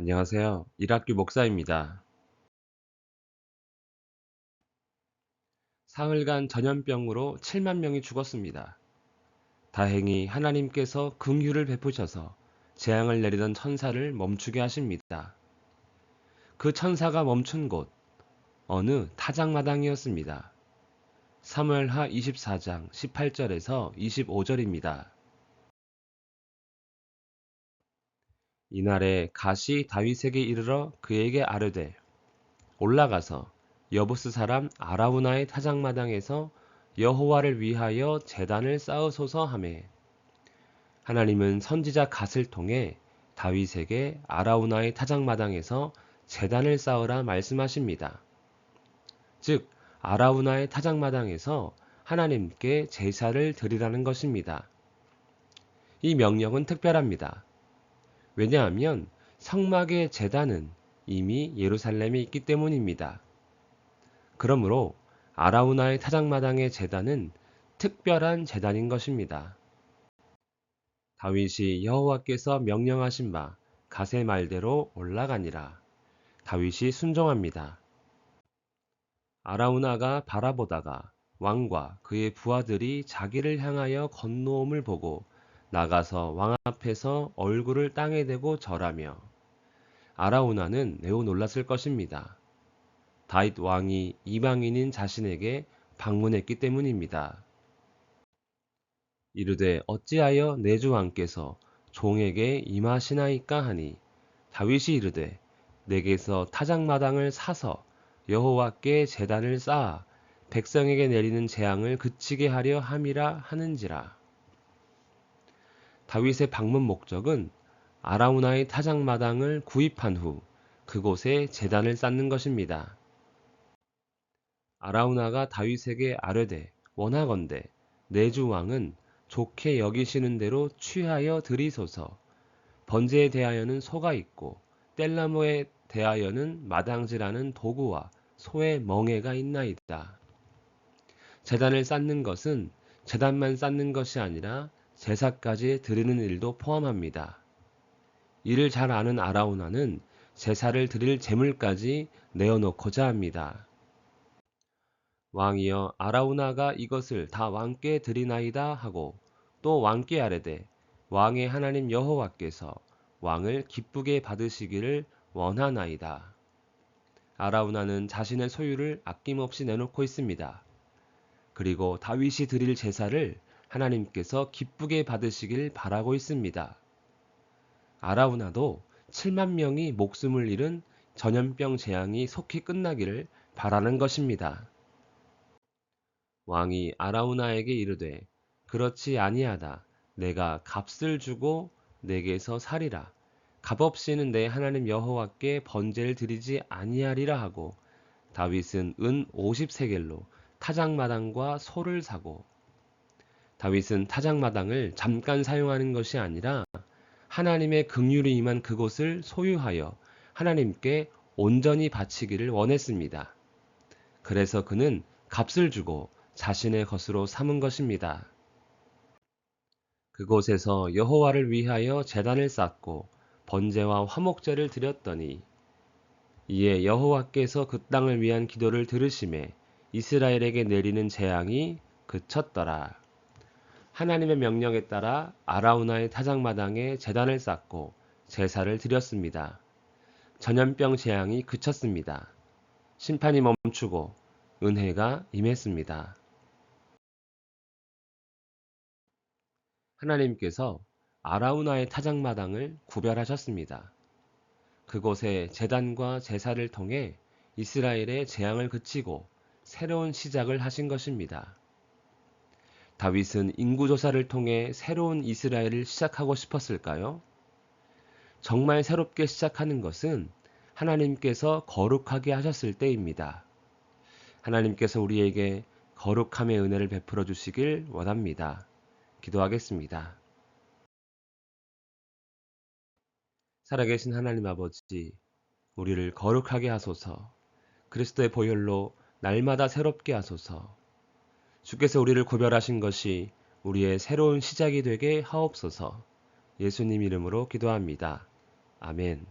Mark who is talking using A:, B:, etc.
A: 안녕하세요. 일학교 목사입니다. 사흘간 전염병으로 7만 명이 죽었습니다. 다행히 하나님께서 긍휼을 베푸셔서 재앙을 내리던 천사를 멈추게 하십니다. 그 천사가 멈춘 곳 어느 타작마당이었습니다. 사무엘하 24장 18절에서 25절입니다. 이날에 가시 다윗에게 이르러 그에게 아뢰되 올라가서 여부스 사람 아라우나의 타작마당에서 여호와를 위하여 재단을 쌓으소서 하매 하나님은 선지자 갓을 통해 다윗에게 아라우나의 타작마당에서 재단을 쌓으라 말씀하십니다. 즉 아라우나의 타작마당에서 하나님께 제사를 드리라는 것입니다. 이 명령은 특별합니다. 왜냐하면 성막의 재단은 이미 예루살렘에 있기 때문입니다. 그러므로 아라우나의 타작마당의 재단은 특별한 재단인 것입니다. 다윗이 여호와께서 명령하신 바 가세 말대로 올라가니라. 다윗이 순종합니다. 아라우나가 바라보다가 왕과 그의 부하들이 자기를 향하여 건너옴을 보고 나가서 왕 앞에서 얼굴을 땅에 대고 절하며 아라우나는 매우 놀랐을 것입니다. 다윗 왕이 이방인인 자신에게 방문했기 때문입니다. 이르되 어찌하여 내 주 왕께서 종에게 임하시나이까 하니 다윗이 이르되 내게서 타작마당을 사서 여호와께 제단을 쌓아 백성에게 내리는 재앙을 그치게 하려 함이라 하는지라. 다윗의 방문 목적은 아라우나의 타작마당을 구입한 후 그곳에 재단을 쌓는 것입니다. 아라우나가 다윗에게 아뢰되 원하건대 내주 왕은 좋게 여기시는 대로 취하여 드리소서 번제에 대하여는 소가 있고 뗄나무에 대하여는 마당질하는 도구와 소의 멍에가 있나이다. 재단을 쌓는 것은 재단만 쌓는 것이 아니라 제사까지 드리는 일도 포함합니다. 이를 잘 아는 아라우나는 제사를 드릴 재물까지 내어놓고자 합니다. 왕이여 아라우나가 이것을 다 왕께 드리나이다 하고 또 왕께 아뢰되 왕의 하나님 여호와께서 왕을 기쁘게 받으시기를 원하나이다. 아라우나는 자신의 소유를 아낌없이 내놓고 있습니다. 그리고 다윗이 드릴 제사를 하나님께서 기쁘게 받으시길 바라고 있습니다. 아라우나도 7만 명이 목숨을 잃은 전염병 재앙이 속히 끝나기를 바라는 것입니다. 왕이 아라우나에게 이르되 그렇지 아니하다. 내가 값을 주고 내게서 살이라. 값없이는 내 하나님 여호와께 번제를 드리지 아니하리라 하고 다윗은 은 50세겔로 타작마당과 소를 사고 다윗은 타작마당을 잠깐 사용하는 것이 아니라 하나님의 긍휼이 임한 그곳을 소유하여 하나님께 온전히 바치기를 원했습니다. 그래서 그는 값을 주고 자신의 것으로 삼은 것입니다. 그곳에서 여호와를 위하여 재단을 쌓고 번제와 화목제를 드렸더니 이에 여호와께서 그 땅을 위한 기도를 들으심에 이스라엘에게 내리는 재앙이 그쳤더라. 하나님의 명령에 따라 아라우나의 타작마당에 재단을 쌓고 제사를 드렸습니다. 전염병 재앙이 그쳤습니다. 심판이 멈추고 은혜가 임했습니다. 하나님께서 아라우나의 타작마당을 구별하셨습니다. 그곳에 재단과 제사를 통해 이스라엘의 재앙을 그치고 새로운 시작을 하신 것입니다. 다윗은 인구조사를 통해 새로운 이스라엘을 시작하고 싶었을까요? 정말 새롭게 시작하는 것은 하나님께서 거룩하게 하셨을 때입니다. 하나님께서 우리에게 거룩함의 은혜를 베풀어 주시길 원합니다. 기도하겠습니다. 살아계신 하나님 아버지, 우리를 거룩하게 하소서, 그리스도의 보혈로 날마다 새롭게 하소서, 주께서 우리를 구별하신 것이 우리의 새로운 시작이 되게 하옵소서 예수님 이름으로 기도합니다. 아멘.